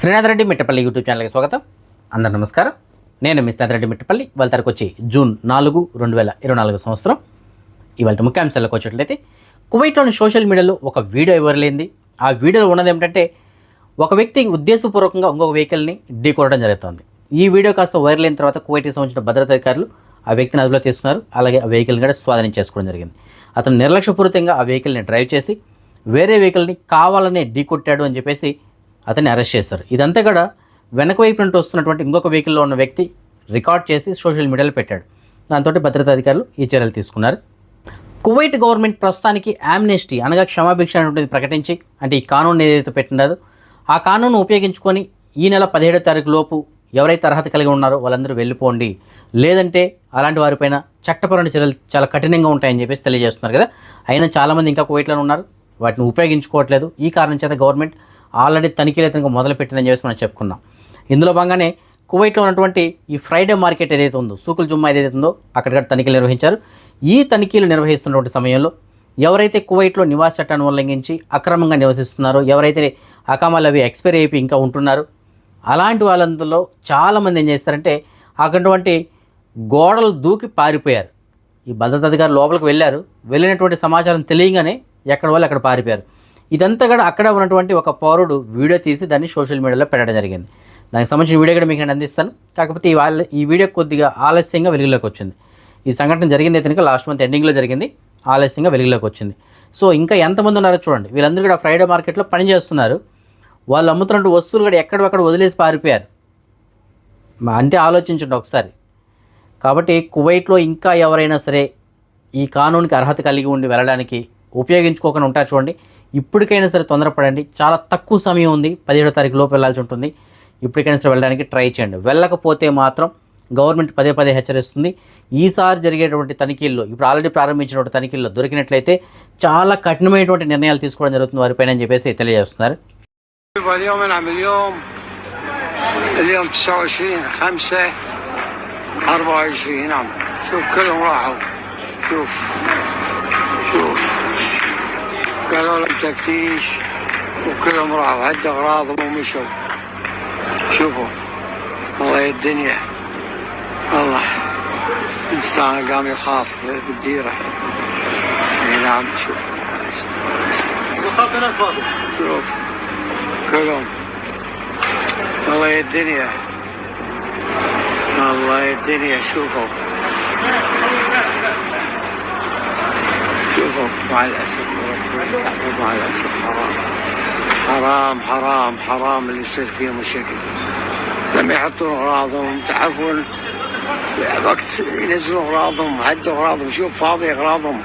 Srinath Reddy Mittapalli YouTube ఛానల్కి స్వాగతం. అందరు నమస్కారం. నేను మీ శ్రీనాథ్ రెడ్డి మిట్టపల్లి. వాళ్ళ తరకు వచ్చి జూన్ నాలుగు రెండు వేల ఇరవై నాలుగు సంవత్సరం. ఇవాళ ముఖ్యాంశాలకు వచ్చేట్లయితే కువైట్లోని సోషల్ మీడియాలో ఒక వీడియో ఎవరలేంది ఆ వీడియోలో ఉన్నది ఏమిటంటే ఒక వ్యక్తి ఉద్దేశపూర్వకంగా ఇంకొక వెహికల్ని ఢీకొనడం జరుగుతోంది. ఈ వీడియో కాస్త వైరల్ అయిన తర్వాత కువైట్కి సంబంధించిన భద్రతా అధికారులు ఆ వ్యక్తిని అదుపులో తీసుకున్నారు. అలాగే ఆ వెహికల్ని కూడా స్వాధీనం చేసుకోవడం జరిగింది. అతను నిర్లక్ష్యపూరితంగా ఆ వెహికల్ని డ్రైవ్ చేసి వేరే వెహికల్ని కావాలనే ఢీకొట్టాడు అని చెప్పేసి అతన్ని అరెస్ట్ చేశారు. ఇదంతా కూడా వెనక వైపు నుండి వస్తున్నటువంటి ఇంకొక వెహికల్లో ఉన్న వ్యక్తి రికార్డ్ చేసి సోషల్ మీడియాలో పెట్టాడు. దాంతో భద్రతా అధికారులు ఈ చర్యలు తీసుకున్నారు. కువైట్ గవర్నమెంట్ ప్రస్తుతానికి యామ్నెస్టీ అనగా క్షమాభిక్ష అనేటువంటిది ప్రకటించి అంటే ఈ కానూన్ ఏదైతే పెట్టినదో ఆ కానూన్ ఉపయోగించుకొని ఈ నెల పదిహేడో తారీఖు లోపు ఎవరైతే అర్హత కలిగి ఉన్నారో వాళ్ళందరూ వెళ్ళిపోండి. లేదంటే అలాంటి వారిపైన చట్టపరమైన చర్యలు చాలా కఠినంగా ఉంటాయని చెప్పేసి తెలియజేస్తున్నారు కదా. అయినా చాలామంది ఇంకా కువైట్లో ఉన్నారు. వాటిని ఉపయోగించుకోవట్లేదు. ఈ కారణం చేత గవర్నమెంట్ ఆల్రెడీ తనిఖీలు అయితే మొదలుపెట్టిందని చెప్పేసి మనం చెప్పుకున్నాం. ఇందులో భాగంగానే కువైట్లో ఉన్నటువంటి ఈ ఫ్రైడే మార్కెట్ ఏదైతే ఉందో సూకుల్ జుమ్మా ఏదైతే ఉందో అక్కడిక్కడ తనిఖీలు నిర్వహించారు. ఈ తనిఖీలు నిర్వహిస్తున్నటువంటి సమయంలో ఎవరైతే కువైట్లో నివాస చట్టాన్ని ఉల్లంఘించి అక్రమంగా నివసిస్తున్నారో ఎవరైతే అకామాలు అవి ఎక్స్పైర్ అయిపోయి ఇంకా ఉంటున్నారు అలాంటి వాళ్ళందులో చాలామంది ఏం చేస్తారంటే అక్కడటువంటి గోడలు దూకి పారిపోయారు. ఈ భద్రతా అధికారులు లోపలికి వెళ్ళారు. వెళ్ళినటువంటి సమాచారం తెలియగానే ఎక్కడ వాళ్ళు అక్కడ పారిపోయారు. ఇదంతా కూడా అక్కడ ఉన్నటువంటి ఒక పౌరుడు వీడియో తీసి దాన్ని సోషల్ మీడియాలో పెట్టడం జరిగింది. దానికి సంబంధించిన వీడియో కూడా మీకు నేను అందిస్తాను. కాకపోతే ఈ వాళ్ళ ఈ వీడియో కొద్దిగా ఆలస్యంగా వెలుగులోకి వచ్చింది. ఈ సంఘటన జరిగింది అయితే లాస్ట్ మంత్ ఎండింగ్లో జరిగింది. ఆలస్యంగా వెలుగులోకి వచ్చింది. సో ఇంకా ఎంతమంది ఉన్నారో చూడండి. వీళ్ళందరూ కూడా ఫ్రైడే మార్కెట్లో పని చేస్తున్నారు. వాళ్ళు అమ్ముతున్నట్టు వస్తువులు కూడా ఎక్కడెక్కడ వదిలేసి పారిపోయారు. అంటే ఆలోచించండి ఒకసారి. కాబట్టి కువైట్లో ఇంకా ఎవరైనా సరే ఈ కానూన్కి అర్హత కలిగి ఉండి వెళ్ళడానికి ఉపయోగించుకోకుండా ఉంటారు చూడండి. ఇప్పటికైనా సరే తొందరపడండి చాలా తక్కువ సమయం ఉంది పదిహేడో తారీఖు లోపు వెళ్ళాల్సి ఉంటుంది ఇప్పటికైనా సరే వెళ్ళడానికి ట్రై చేయండి వెళ్ళకపోతే మాత్రం గవర్నమెంట్ పదే పదే హెచ్చరిస్తుంది ఈసారి జరిగేటువంటి తనిఖీల్లో ఇప్పుడు ఆల్రెడీ ప్రారంభించినటువంటి తనిఖీల్లో దొరికినట్లయితే చాలా కఠినమైనటువంటి నిర్ణయాలు తీసుకోవడం జరుగుతుంది వారిపైన అని చెప్పేసి తెలియజేస్తున్నారు شوف اليوم نعم اليوم اليوم 29 5 24 نعم شوف كلهم راحوا شوف شوف قالوا لهم تفتيش وكلهم راحوا هدوا أغراضهم ومشوا. شوفوا والله يا الدنيا والله انسان قام يخاف بالديرة. إي نعم شوف. شوف كلهم. الله يا الدنيا الله يا الدنيا شوفوا. مع الاسف مع الاسف حرام حرام حرام حرام اللي يصير فيهم الشكل لما يحطون اغراضهم تعرفون وقت ينزلون اغراضهم هدوا اغراضهم شوف فاضي اغراضهم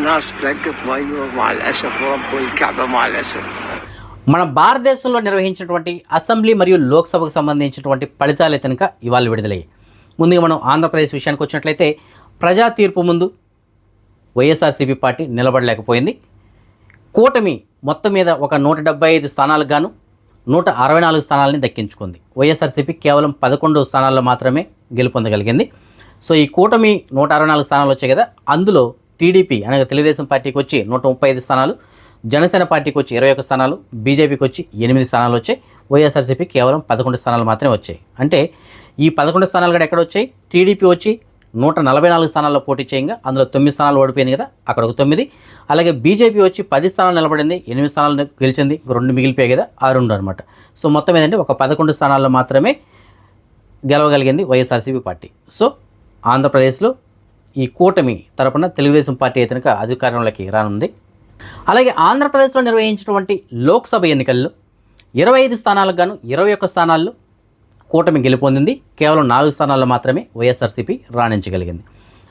ناس تلقط مايور مع الاسف ورب الكعبه مع الاسف మన భారతదేశంలో నిర్వహించినటువంటి అసెంబ్లీ మరియు లోక్సభకు సంబంధించినటువంటి ఫలితాలు కనుక ఇవాళ విడుదలయ్యాయి ముందుగా మనం ఆంధ్రప్రదేశ్ విషయానికి వచ్చినట్లయితే ప్రజా తీర్పు ముందు వైఎస్ఆర్సీపీ పార్టీ నిలబడలేకపోయింది. కూటమి మొత్తం మీద ఒక నూట డెబ్బై ఐదు స్థానాలకు గాను నూట అరవై నాలుగు స్థానాలని దక్కించుకుంది. వైఎస్ఆర్సీపీ కేవలం పదకొండు స్థానాల్లో మాత్రమే గెలుపొందగలిగింది. సో ఈ కూటమి నూట అరవై నాలుగు స్థానాలు వచ్చాయి కదా అందులో టీడీపీ అనగా తెలుగుదేశం పార్టీకి వచ్చి నూట ముప్పై ఐదు స్థానాలు జనసేన పార్టీకి వచ్చి ఇరవై ఒక్క స్థానాలు బీజేపీకి వచ్చి ఎనిమిది స్థానాలు వచ్చాయి. వైఎస్ఆర్సీపీ కేవలం పదకొండు స్థానాలు మాత్రమే వచ్చాయి. అంటే ఈ పదకొండు స్థానాలు కూడా ఎక్కడ వచ్చాయి? టీడీపీ వచ్చి నూట నలభై నాలుగు స్థానాల్లో పోటీ చేయంగా అందులో తొమ్మిది స్థానాలు ఓడిపోయింది కదా అక్కడ ఒక తొమ్మిది. అలాగే బీజేపీ వచ్చి పది స్థానాలు నిలబడింది ఎనిమిది స్థానాలు గెలిచింది రెండు మిగిలిపోయాయి కదా ఆ రెండు అనమాట సో మొత్తం ఏంటంటే ఒక పదకొండు స్థానాల్లో మాత్రమే గెలవగలిగింది వైఎస్ఆర్సీపీ పార్టీ. సో ఆంధ్రప్రదేశ్లో ఈ కూటమి తరపున తెలుగుదేశం పార్టీ అయితే కనుక అధికారంలోకి రానుంది. అలాగే ఆంధ్రప్రదేశ్లో నిర్వహించినటువంటి లోక్సభ ఎన్నికల్లో ఇరవై ఐదు స్థానాలకు గాను ఇరవై ఒక్క స్థానాల్లో కూటమి గెలుపొందింది. కేవలం నాలుగు స్థానాల్లో మాత్రమే వైఎస్ఆర్సీపీ రాణించగలిగింది.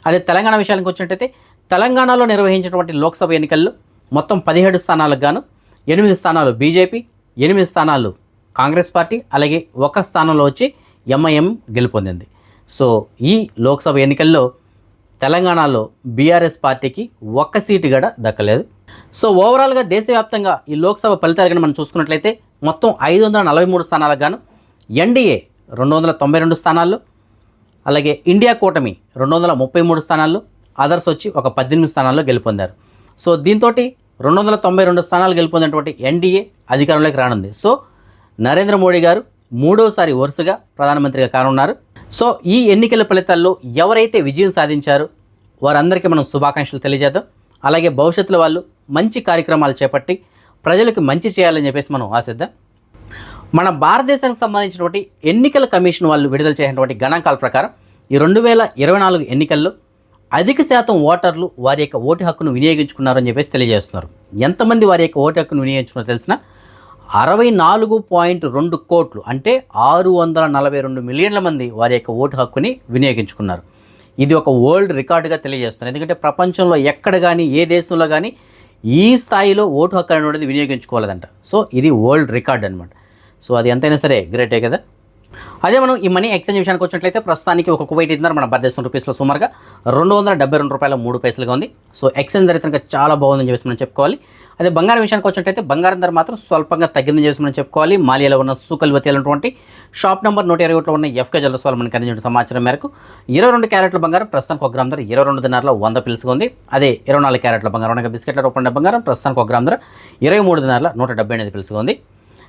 అదే తెలంగాణ విషయానికి వచ్చినట్టయితే తెలంగాణలో నిర్వహించినటువంటి లోక్సభ ఎన్నికల్లో మొత్తం పదిహేడు స్థానాలకు గాను ఎనిమిది స్థానాలు బీజేపీ ఎనిమిది స్థానాలు కాంగ్రెస్ పార్టీ అలాగే ఒక స్థానంలో వచ్చి ఎంఐఎం గెలుపొందింది. సో ఈ లోక్సభ ఎన్నికల్లో తెలంగాణలో బీఆర్ఎస్ పార్టీకి ఒక్క సీటు కూడా దక్కలేదు. సో ఓవరాల్గా దేశవ్యాప్తంగా ఈ లోక్సభ ఫలితాలు కానీ మనం చూసుకున్నట్లయితే మొత్తం ఐదు వందల నలభై మూడు స్థానాలకు గాను ఎన్డీఏ రెండు వందల తొంభై రెండు స్థానాల్లో అలాగే ఇండియా కూటమి రెండు వందల ముప్పై మూడు స్థానాల్లో అదర్స్ వచ్చి ఒక పద్దెనిమిది స్థానాల్లో గెలుపొందారు. సో దీంతో రెండు వందల తొంభై రెండు స్థానాలు గెలుపొందినటువంటి ఎన్డీఏ అధికారంలోకి రానుంది. సో నరేంద్ర మోడీ గారు మూడోసారి వరుసగా ప్రధానమంత్రిగా కానున్నారు. సో ఈ ఎన్నికల ఫలితాల్లో ఎవరైతే విజయం సాధించారో వారందరికీ మనం శుభాకాంక్షలు తెలియజేద్దాం. అలాగే భవిష్యత్తులో వాళ్ళు మంచి కార్యక్రమాలు చేపట్టి ప్రజలకు మంచి చేయాలని చెప్పేసి మనం ఆశిద్దాం. మన భారతదేశానికి సంబంధించినటువంటి ఎన్నికల కమిషన్ వాళ్ళు విడుదల చేసినటువంటి గణాంకాల ప్రకారం ఈ రెండు వేల ఇరవై నాలుగు ఎన్నికల్లో అధిక శాతం ఓటర్లు వారి యొక్క ఓటు హక్కును వినియోగించుకున్నారని చెప్పేసి తెలియజేస్తున్నారు. ఎంతమంది వారి యొక్క ఓటు హక్కును వినియోగించుకున్నారో తెలిసిన అరవై నాలుగు పాయింట్ రెండు కోట్లు అంటే ఆరు వందల నలభై రెండు మిలియన్ల మంది వారి యొక్క ఓటు హక్కుని వినియోగించుకున్నారు. ఇది ఒక వరల్డ్ రికార్డుగా తెలియజేస్తుంది ఎందుకంటే ప్రపంచంలో ఎక్కడ కానీ ఏ దేశంలో కానీ ఈ స్థాయిలో ఓటు హక్కు అనేది వినియోగించుకోలేదంట. సో ఇది వరల్డ్ రికార్డ్ అనమాట సో అది ఎంతైనా సరే గ్రేటే కదా? అదే మనం ఈ మనీ ఎక్స్చేంజ్ విషయానికి వచ్చినట్లయితే ప్రస్తుతానికి ఒక కువైట్ ఇద్దరు మన భారతదేశం రూపీస్లో సుమారుగా రెండు వందల డెబ్బై రెండు రూపాయల మూడు పైసలుగా ఉంది. సో ఎక్స్చేంజ్ ధర కనుక చాలా బాగుందని చెప్పేసి మనం చెప్పుకోవాలి. అదే బంగారం విషయానికి వచ్చినట్లయితే బంగారం ధర మాత్రం స్వల్పంగా తగ్గిందని చెప్పేసి మనం చెప్పుకోవాలి. మాలియాలో ఉన్న సూకల్వతి అనేటువంటి షాప్ నెంబర్ నూట ఇరవై ఒకటిలో ఉన్న ఎఫ్కే జల్స్ వాళ్ళు మనకి అందించిన సమాచారం మేరకు ఇరవై రెండు క్యారెట్ల బంగారం ప్రస్తుతానికి ఒక గ్రామ్ ధర ఇరవై రెండు దినారులో వంద పిలుసుగా ఉంది. అదే ఇరవై నాలుగు క్యారెట్ల బంగారం అనగా బిస్కెట్ల రూపంలో బంగారం ప్రస్తుతానికి ఒక గ్రామ్ ధర ఇరవై మూడు దినాల నూట డెబ్బై ఎనిమిది పిలుసుగా ఉంది.